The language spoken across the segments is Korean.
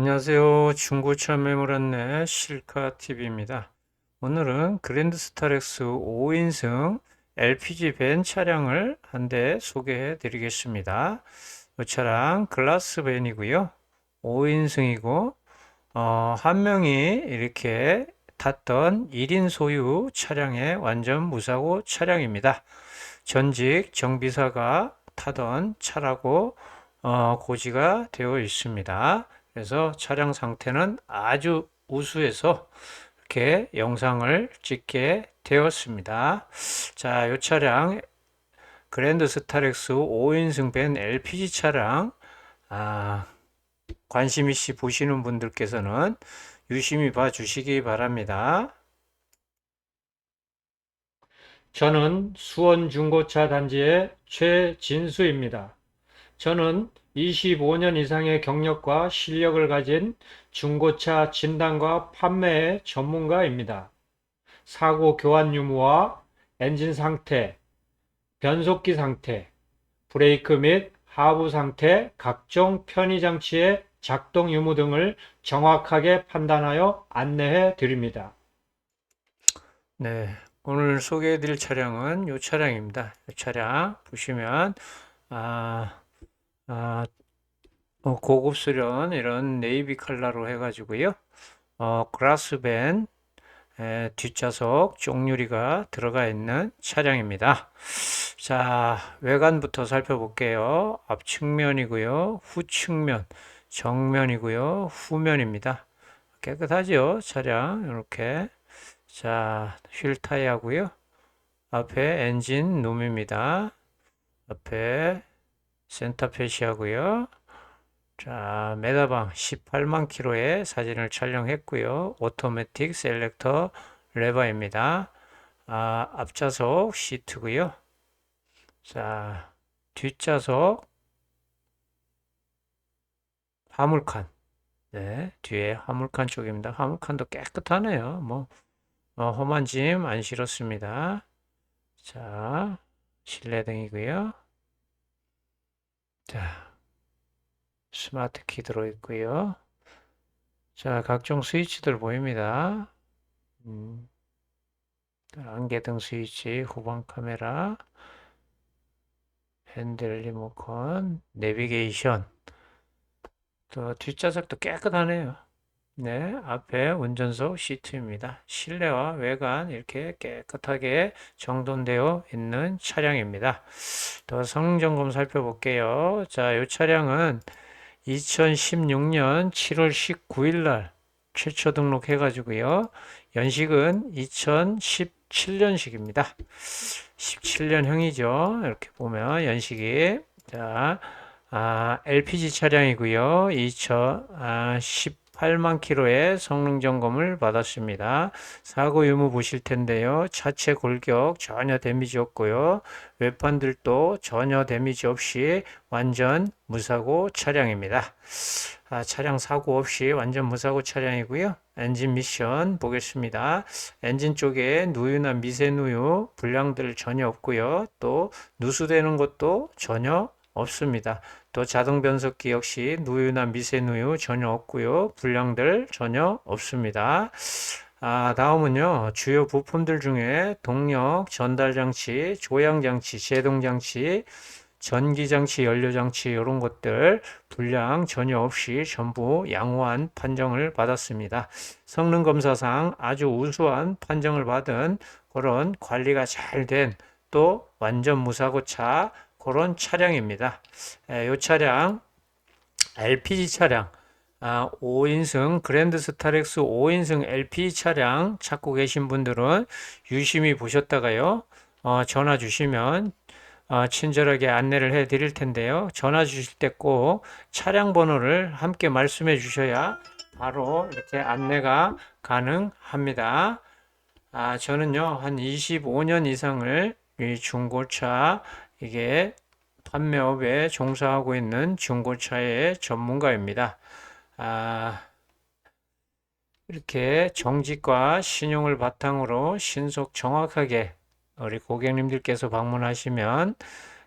안녕하세요. 중고차 매물 안내 실카TV입니다. 오늘은 그랜드 스타렉스 5인승 LPG 밴 차량을 한 대 소개해 드리겠습니다. 이 차량 글라스 밴이고요. 5인승이고 어, 한 명이 이렇게 탔던 1인 소유 차량의 완전 무사고 차량입니다. 전직 정비사가 타던 차라고 어, 고지가 되어 있습니다. 그래서 차량 상태는 아주 우수해서 이렇게 영상을 찍게 되었습니다. 자, 이 차량 그랜드 스타렉스 5인승 밴 LPG 차량 아, 관심 있이 보시는 분들께서는 유심히 봐 주시기 바랍니다. 저는 수원 중고차 단지의 최진수입니다. 저는 25년 이상의 경력과 실력을 가진 중고차 진단과 판매의 전문가입니다. 사고 교환 유무와 엔진 상태, 변속기 상태, 브레이크 및 하부 상태, 각종 편의 장치의 작동 유무 등을 정확하게 판단하여 안내해 드립니다. 네, 오늘 소개해 드릴 차량은 이 차량입니다. 이 차량 보시면 아, 아, 어, 고급스러운 이런 네이비 컬러로 해가지고요. 어, 그라스밴 에, 뒷좌석 쪽유리가 들어가 있는 차량입니다. 자, 외관부터 살펴볼게요. 앞측면이고요. 후측면, 정면이고요. 후면입니다. 깨끗하죠? 차량 이렇게. 자, 휠 타이어고요. 앞에 엔진 룸입니다. 앞에 센터페시하고요. 자, 메다방 18만 킬로의 사진을 촬영했고요. 오토매틱 셀렉터 레버입니다. 아, 앞좌석 시트고요. 자, 뒷좌석 화물칸. 네, 뒤에 화물칸 쪽입니다. 화물칸도 깨끗하네요. 뭐 어, 험한 짐 안 실었습니다. 자, 실내등이고요. 자, 스마트 키 들어있고요. 자, 각종 스위치들 보입니다. 음, 안개등 스위치, 후방 카메라, 핸들 리모컨, 내비게이션. 또 뒷좌석도 깨끗하네요. 네, 앞에 운전석 시트입니다. 실내와 외관 이렇게 깨끗하게 정돈되어 있는 차량입니다. 더 성능 점검 살펴볼게요. 자, 이 차량은 2016년 7월 19일 날 최초 등록해 가지고요. 연식은 2017년식입니다. 17년형이죠. 이렇게 보면 연식이 자, 아, LPG 차량이고요. 2018만 킬로의 성능 점검을 받았습니다. 사고 유무 보실 텐데요. 차체 골격 전혀 데미지 없고요. 외판들도 전혀 데미지 없이 완전 무사고 차량입니다. 아, 차량 사고 없이 완전 무사고 차량이고요. 엔진 미션 보겠습니다. 엔진 쪽에 누유나 미세누유 불량들 전혀 없고요. 또 누수되는 것도 전혀 없습니다. 또 자동 변속기 역시 누유나 미세누유 전혀 없고요. 불량들 전혀 없습니다. 아, 다음은요. 주요 부품들 중에 동력, 전달장치, 조향장치, 제동장치, 전기장치, 연료장치 이런 것들 불량 전혀 없이 전부 양호한 판정을 받았습니다. 성능 검사상 아주 우수한 판정을 받은 그런 관리가 잘 된 또 완전 무사고차 그런 차량입니다. 이 차량 LPG 차량 아, 5인승 그랜드 스타렉스 5인승 LPG 차량 찾고 계신 분들은 유심히 보셨다가요. 어, 전화 주시면 어, 친절하게 안내를 해 드릴 텐데요. 전화 주실 때 꼭 차량 번호를 함께 말씀해 주셔야 바로 이렇게 안내가 가능합니다. 아, 저는요, 한 25년 이상을 이 중고차 이게 판매업에 종사하고 있는 중고차의 전문가입니다. 아, 이렇게 정직과 신용을 바탕으로 신속 정확하게 우리 고객님들께서 방문하시면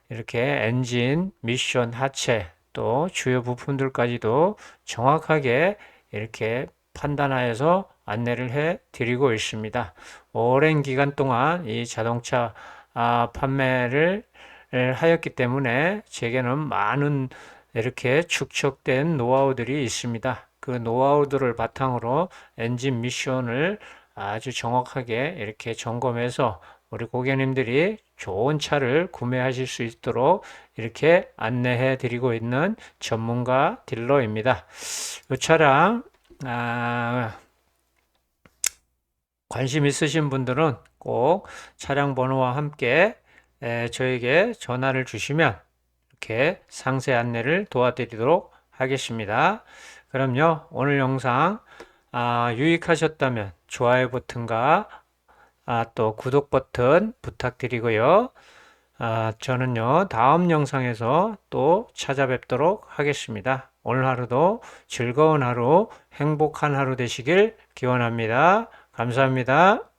이렇게 엔진, 미션, 하체 또 주요 부품들까지도 정확하게 이렇게 판단하여서 안내를 해 드리고 있습니다. 오랜 기간 동안 이 자동차 아, 판매를 에, 하였기 때문에 제게는 많은 이렇게 축적된 노하우들이 있습니다. 그 노하우들을 바탕으로 엔진 미션을 아주 정확하게 이렇게 점검해서 우리 고객님들이 좋은 차를 구매하실 수 있도록 이렇게 안내해 드리고 있는 전문가 딜러입니다. 이 차량 아, 관심 있으신 분들은 꼭 차량 번호와 함께 에, 저에게 전화를 주시면 이렇게 상세 안내를 도와드리도록 하겠습니다. 그럼요, 오늘 영상 아, 유익하셨다면 좋아요 버튼과 아, 또 구독 버튼 부탁드리고요. 아, 저는요, 다음 영상에서 또 찾아뵙도록 하겠습니다. 오늘 하루도 즐거운 하루, 행복한 하루 되시길 기원합니다. 감사합니다.